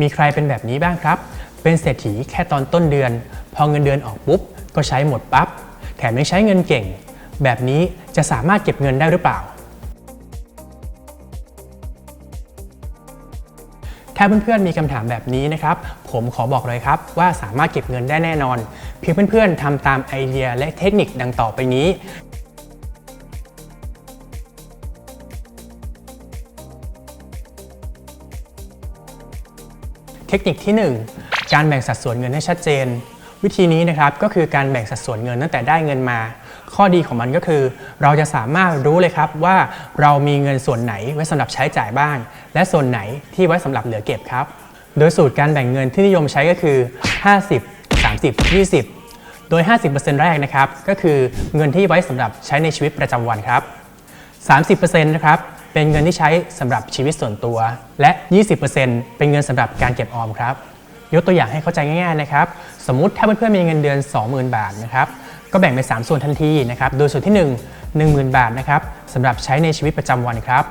มีใครเป็นแบบนี้บ้างครับ เป็นเศรษฐีแค่ตอนต้นเดือน พอเงินเดือนออกปุ๊บ ก็ใช้หมดปั๊บ แถมยังใช้เงินเก่ง แบบนี้จะสามารถเก็บเงินได้หรือเปล่า ถ้าเพื่อนๆมีคำถามแบบนี้นะครับ ผมขอบอกเลยครับว่าสามารถเก็บเงินได้แน่นอน เพียงเพื่อนๆทำตามไอเดียและเทคนิคดังต่อไปนี้ เทคนิคที่ 1 การแบ่งสัดส่วนเงินให้ชัดเจน วิธีนี้นะครับก็คือการแบ่งสัดส่วนเงินตั้งแต่ได้เงินมา ข้อดีของมันก็คือ เราจะสามารถรู้เลยครับว่าเรามีเงินส่วนไหนไว้สำหรับใช้จ่ายบ้าง และส่วนไหนที่ไว้สำหรับเหลือเก็บครับ โดยสูตรการแบ่งเงินที่นิยมใช้ก็คือ 50 30 20 โดย 50%แรกนะครับก็คือเงินที่ไว้สำหรับใช้ในชีวิตประจำวันครับ 30%นะครับ เป็นเงินที่ใช้สำหรับชีวิตส่วนตัว และ 20%เป็นเงินสำหรับการเก็บออมครับ ยกตัวอย่างให้เข้าใจง่ายๆนะครับ สมมุติถ้าเพื่อนๆมีเงินเดือน 20,000 บาทนะครับ ก็แบ่งเป็น 3 ส่วนทันทีนะครับ โดยส่วนที่ 1 10,000 บาทนะครับสำหรับใช้ในชีวิตประจำวันครับ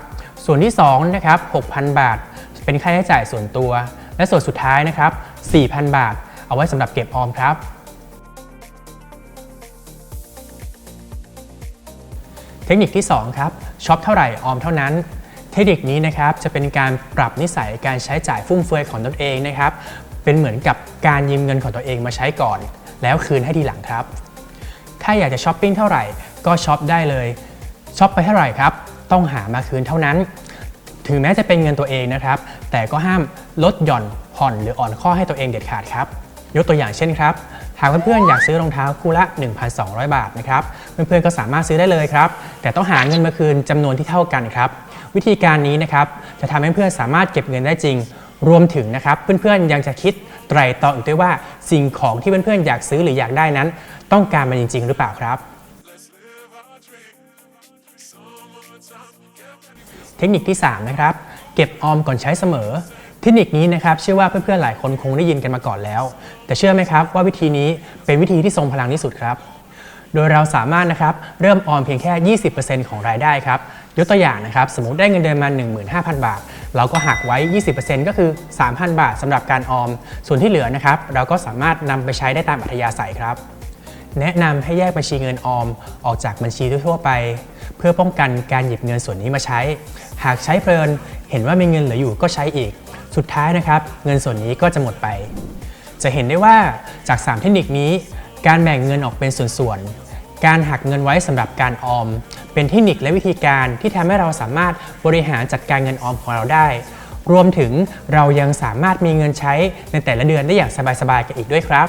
ส่วนที่2นะครับ6,000 บาท เป็นค่าใช้จ่ายส่วนตัว และส่วนสุดท้ายนะครับ4,000 บาท เอาไว้สำหรับเก็บออมครับเทคนิคที่ 2 ครับ ช็อปเท่าไหร่ออมเท่านั้น เทคนิคนี้นะครับจะเป็นการปรับนิสัยการใช้จ่ายฟุ่มเฟือยของตนเองนะครับเป็นเหมือนกับการยืมเงินของตัวเองมาใช้ก่อน แล้วคืนให้ทีหลังครับ ถ้าอยากจะช้อปปิ้งเท่าไหร่ก็ช็อปได้เลยช็อปไปเท่าไหร่ครับต้องหามาคืนเท่านั้น ถึงแม้จะเป็นเงินตัวเองนะครับ แต่ก็ห้ามลดหย่อนผ่อนหรืออ่อนข้อให้ตัวเองเด็ดขาดครับ ยกตัวอย่างเช่นครับหากเพื่อนๆอยากซื้อรองเท้าคู่ละ 1,200 บาทนะครับเพื่อนๆก็สามารถซื้อได้เลยครับ แต่ต้องหาเงินมาคืนจำนวนที่เท่ากันครับ วิธีการนี้นะครับจะทำให้เพื่อนสามารถเก็บเงินได้จริง รวมถึงนะครับ เพื่อนๆยังจะคิดไตรตรองอีกด้วยว่าสิ่งของที่เพื่อนๆอยากซื้อหรืออยากได้นั้น ต้องการมันจริง ๆ หรือเปล่าครับ เทคนิคที่3นะครับเก็บออมก่อนใช้เสมอ เทคนิคนี้นะครับเชื่อว่าเพื่อนๆหลายคนคงได้ยินกันมาก่อนแล้ว แต่เชื่อไหมครับว่าวิธีนี้เป็นวิธีที่ทรงพลังที่สุดครับ โดยเราสามารถนะครับเริ่มออมเพียงแค่ 20%ของรายได้ครับยกตัวอย่างนะครับสมมติได้เงินเดือนมา 15,000 บาท เราก็หักไว้ 20%ก็คือ 3,000 บาทสำหรับการออม ส่วนที่เหลือนะครับเราก็สามารถนำไปใช้ได้ตามอัธยาศัยครับ แนะนำให้แยกบัญชีเงินออม ออกจากบัญชีทั่วไป เพื่อป้องกันการหยิบเงินส่วนนี้มาใช้ หากใช้เพลิน เห็นว่ามีเงินเหลืออยู่ก็ใช้อีก สุดท้ายนะครับ เงินส่วนนี้ก็จะหมดไป จะเห็นได้ว่าจาก 3 เทคนิคนี้ การแบ่งเงินออกเป็นส่วนๆ การหักเงินไว้สำหรับการออม เป็นเทคนิคและวิธีการที่ทำให้เราสามารถบริหารจัดการเงินออมของเราได้ รวมถึงเรายังสามารถมีเงินใช้ในแต่ละเดือนได้อย่างสบายๆกันอีกด้วยครับ